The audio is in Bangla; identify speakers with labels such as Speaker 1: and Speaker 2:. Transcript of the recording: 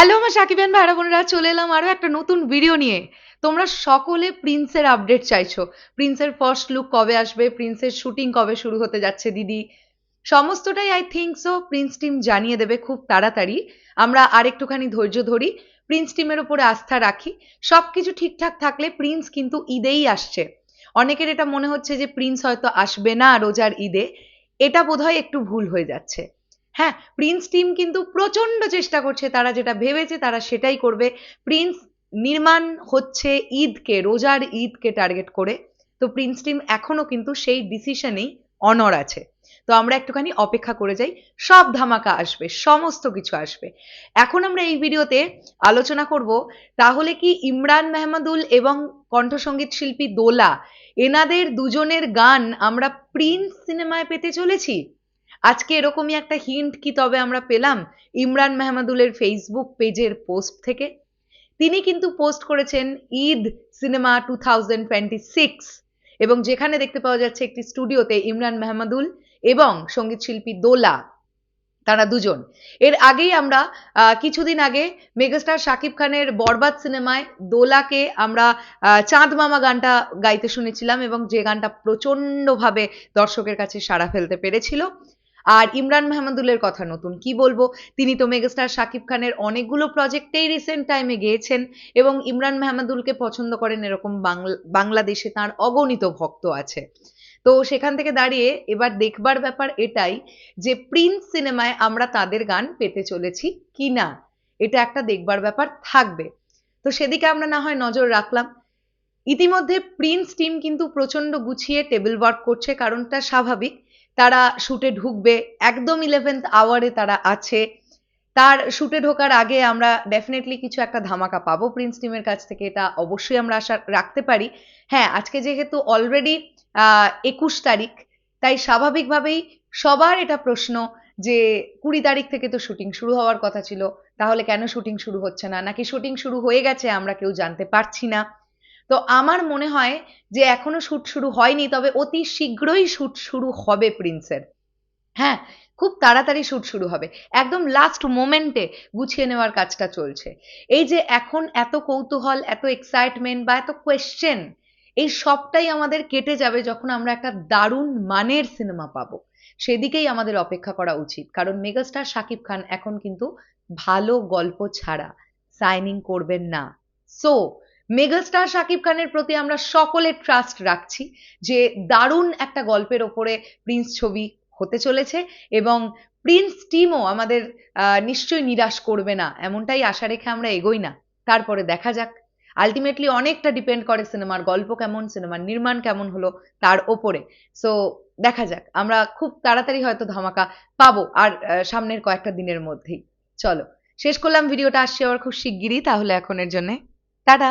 Speaker 1: হ্যালো আমার সাকিবেন ভাইরা বোনেরা, চলে এলাম আরও একটা নতুন ভিডিও নিয়ে। তোমরা সকলে প্রিন্সের আপডেট চাইছো। প্রিন্সের ফার্স্ট লুক কবে আসবে? প্রিন্সের শুটিং কবে শুরু হতে যাচ্ছে, দিদি? সমস্তটাই I think so prince team জানিয়ে দেবে খুব তাড়াতাড়ি। আমরা আরেকটুখানি ধৈর্য ধরি প্রিন্স টিমের উপরে আস্থা রাখি। সবকিছু ঠিকঠাক থাকলে প্রিন্স কিন্তু ঈদেই আসছে। অনেকের এটা মনে হচ্ছে যে প্রিন্স হয়তো আসবে না রোজার ঈদে। এটা বোধহয় একটু ভুল হয়ে যাচ্ছে। হ্যাঁ প্রিন্স টিম কিন্তু প্রচণ্ড চেষ্টা করছে, তারা যেটা ভেবেছে তারা সেটাই করবে। প্রিন্স নির্মাণ হচ্ছে ঈদকে, রোজার ঈদকে টার্গেট করে। তো প্রিন্স টিম এখনও কিন্তু সেই ডিসিশনেই অনর আছে। তো আমরা একটুখানি অপেক্ষা করে যাই, সব ধামাকা আসবে, সমস্ত কিছু আসবে। এখন আমরা এই ভিডিওতে আলোচনা করব, তাহলে কি ইমরান মেহমাদুল এবং কণ্ঠসঙ্গীত শিল্পী দোলা, এনাদের দুজনের গান আমরা প্রিন্স সিনেমায় পেতে চলেছি? আজকে এরকমই একটা হিন্ট কি তবে আমরা পেলাম ইমরান মেহমাদুলের ফেসবুক পেজের পোস্ট থেকে। তিনি কিন্তু পোস্ট করেছেন Eid cinema two thousand twenty six এবং যেখানে দেখতে পাওয়া যাচ্ছে একটি স্টুডিওতে ইমরান মেহমাদুল এবং সংগীত শিল্পী দোলা, তারা দুজন। এর আগেই আমরা কিছুদিন আগে মেগাস্টার শাকিব খানের বরবাদ সিনেমায় দোলাকে আমরা চাঁদ মামা গানটা গাইতে শুনেছিলাম এবং যে গানটা প্রচন্ডভাবে দর্শকের কাছে সাড়া ফেলতে পেরেছিল। আর ইমরান মাহমুদুলের কথা নতুন কি বলব? তিনি তো মেগাস্টার শাকিব খানের অনেকগুলো প্রজেক্টেই রিসেন্ট টাইমে গেয়েছেন এবং ইমরান মাহমুদুলকে পছন্দ করেন এরকম বাংলা- বাংলাদেশে তার অগণিত ভক্ত আছে। তো সেখান থেকে দাঁড়িয়ে এবার দেখবার ব্যাপার এটাই যে প্রিন্স সিনেমায় আমরা তাদের গান পেতে চলেছি কি না? এটা একটা দেখবার ব্যাপার থাকবে। তো সেদিকে আমরা না হয় নজর রাখলাম। ইতিমধ্যে প্রিন্স টিম কিন্তু প্রচণ্ড গুছিয়ে টেবিল ওয়ার্ক করছে, কারণটা স্বাভাবিক। তারা শুটে ঢুকবে। একদম ইলেভেন্থ আওয়ারে তারা আছে। তার শুটে ঢোকার আগে আমরা ডেফিনেটলি কিছু একটা ধামাকা পাবো প্রিন্স টিমের কাছ থেকে, এটা অবশ্যই আমরা আশা রাখতে পারি। হ্যাঁ আজকে যেহেতু অলরেডি একুশ তারিখ, তাই স্বাভাবিকভাবেই সবার এটা প্রশ্ন যে কুড়ি তারিখ থেকে তো শুটিং শুরু হওয়ার কথা ছিল, তাহলে কেন শুটিং শুরু হচ্ছে না? নাকি শুটিং শুরু হয়ে গেছে আমরা কেউ জানতে পারছি না? তো আমার মনে হয় যে এখনও শুট শুরু হয়নি, তবে অতি শীঘ্রই শুট শুরু হবে প্রিন্সের। হ্যাঁ খুব তাড়াতাড়ি শুট শুরু হবে। একদম লাস্ট মোমেন্টে গুছিয়ে নেওয়ার কাজটা চলছে। এই যে এখন এত কৌতূহল, এত এক্সাইটমেন্ট বা এত কোয়েশ্চেন এই সবটাই আমাদের কেটে যাবে যখন আমরা একটা দারুণ মানের সিনেমা পাবো। সেদিকেই আমাদের অপেক্ষা করা উচিত। কারণ মেগাস্টার শাকিব খান এখন কিন্তু ভালো গল্প ছাড়া সাইনিং করবেন না। সো মেগাস্টার শাকিব খানের প্রতি আমরা সকলে ট্রাস্ট রাখছি যে দারুণ একটা গল্পের ওপরে প্রিন্স ছবি হতে চলেছে এবং প্রিন্স টিমও আমাদের নিশ্চয়ই নিরাশ করবে না, এমনটাই আশা রেখে আমরা এগোই না। তারপরে দেখা যাক। আলটিমেটলি অনেকটা ডিপেন্ড করে সিনেমার গল্প কেমন সিনেমার নির্মাণ কেমন হলো তার ওপরে। সো দেখা যাক। আমরা খুব তাড়াতাড়ি হয়তো ধামাকা পাবো আর সামনের কয়েকটা দিনের মধ্যেই। চলো। শেষ করলাম ভিডিওটা আসছে আবার খুব শিগগিরই, তাহলে এখনের জন্যে। টাটা!